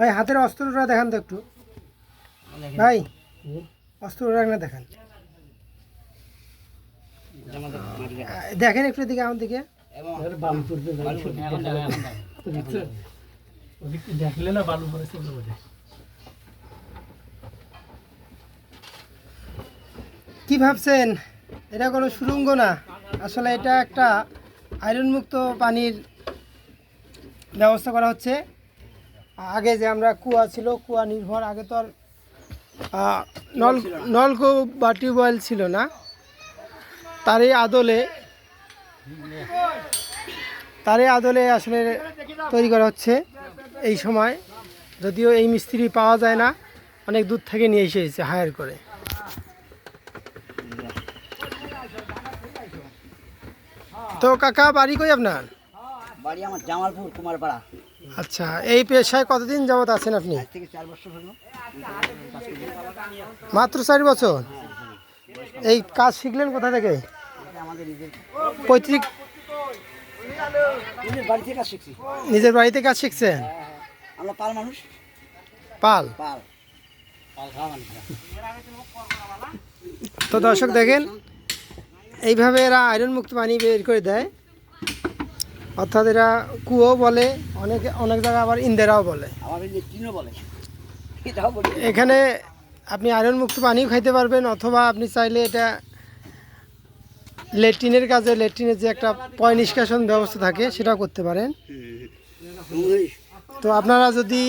ভাই হাতের অস্ত্রটা দেখান তো একটু। ভাই অস্ত্রটা না দেখান। দেখেন একটু দিকে আমার দিকে। দেখলে না বালু পরে কি ভাবছেন? এটা কোনো সুরঙ্গ না? আসলে এটা একটা আয়রনমুক্ত পানির ব্যবস্থা করা হচ্ছে। আগে যে আমরা কুয়া ছিল, কুয়া নির্ভর, আগে তো আর নল, নলকূপ বা টিউবওয়েল ছিল না। তারই আদলে তারই আদলে আসলে তৈরি করা হচ্ছে এই সময়। যদিও এই মিস্ত্রি পাওয়া যায় না, অনেক দূর থেকে নিয়ে এসেছে হায়ার করে। তো কাকা, বাড়ি কই আপনার? বাড়ি আমার জামালপুর কুমারপাড়া। আচ্ছা এই পেশায় কতদিন যাবত আছেন আপনি? আজ থেকে চার বছর হলো। মাত্র চার বছর? এই কাজ শিখলেন কোথা থেকে? এটা আমাদের নিজের পৈতৃক নিজের বাড়ি থেকে কাজ শিখছি। নিজের বাড়িতে কাজ শিখছেন? আমরা পাল মানুষ। পাল? পাল। পাল খাওয়া মানুষ তো দর্শক দেখেন এইভাবে এরা আয়রন মুক্ত পানি বের করে দেয়। অর্থাৎ এরা কুয়ো বলে অনেক অনেক জায়গায় আবার ইন্দেরাও বলে। এখানে আপনি আয়রন মুক্ত পানিও খাইতে পারবেন অথবা আপনি চাইলে এটা লেট্রিনের কাজে লেট্রিনের যে একটা পয় নিষ্কাশন ব্যবস্থা থাকে সেটাও করতে পারেন। তো আপনারা যদি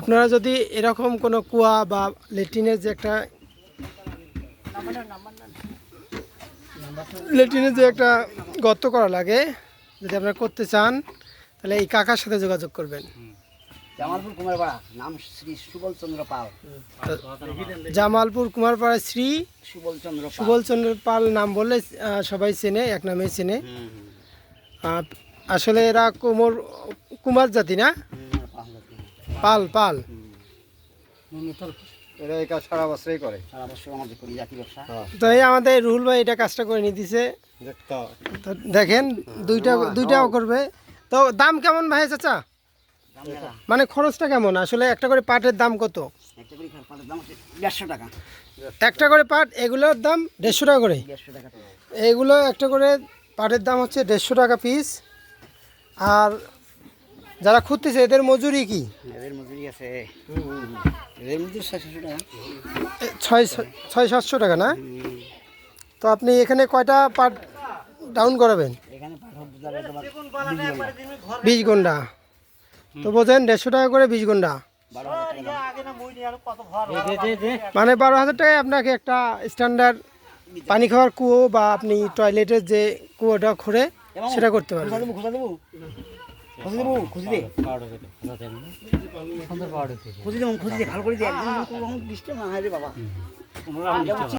আপনারা যদি এরকম কোনো কুয়া বা লেট্রিনের যে একটা লেট্রিনের যে একটা গর্ত করা লাগে যদি আপনারা করতে চান তাহলে এই কাকার সাথে যোগাযোগ করবেন। জামালপুর কুমারপাড়া নাম শ্রী সুবল চন্দ্র পাল। জামালপুর কুমারপাড়া শ্রী সুবল চন্দ্র পাল। সুবলচন্দ্র পাল নাম বললে সবাই চেনে এক নামে চেনে। আসলে এরা কুমোর কুমার জাতি না? পাল পাল এরা এই কাজ সারা বছরই করে। সারা বছর আমাদের করি জাতি ব্যবসা। তো এই আমাদের রুহুল ভাই এটা কাজটা করে নিয়ে দিছে তো দেখেন দুইটা দুইটাও করবে। তো দাম কেমন ভাই চাচা? মানে খরচটা কেমন? আসলে একটা করে পাটের দাম কত? একটা করে পাট এগুলোর দাম দেড়শো টাকা করে? এগুলো একটা করে পাটের দাম হচ্ছে দেড়শো টাকা পিস আর যারা খুঁজতেছে এদের মজুরি কি? এদের মজুরি আছে এদের মজুরি ছয়শো টাকা। ছয় ছয় সাতশো টাকা না? তো আপনি এখানে কয়টা পাট ডাউন করাবেন? বিশ ঘণ্টা তো বোঝেন দেড়শো টাকা করে বিশ ঘণ্টা টাকা মানে বারো হাজার টাকায় আপনাকে একটা স্ট্যান্ডার্ড পানি খাওয়ার কুয়ো বা আপনি টয়লেটের যে কুয়োটা খুঁড়ে সেটা করতে পারবেন। খোঁজা দেবো খোঁজা দে। খুঁজে দেবো খুঁজে দে ভালো করে দে। একদম ডিস্টার্ব না। হয় রে বাবা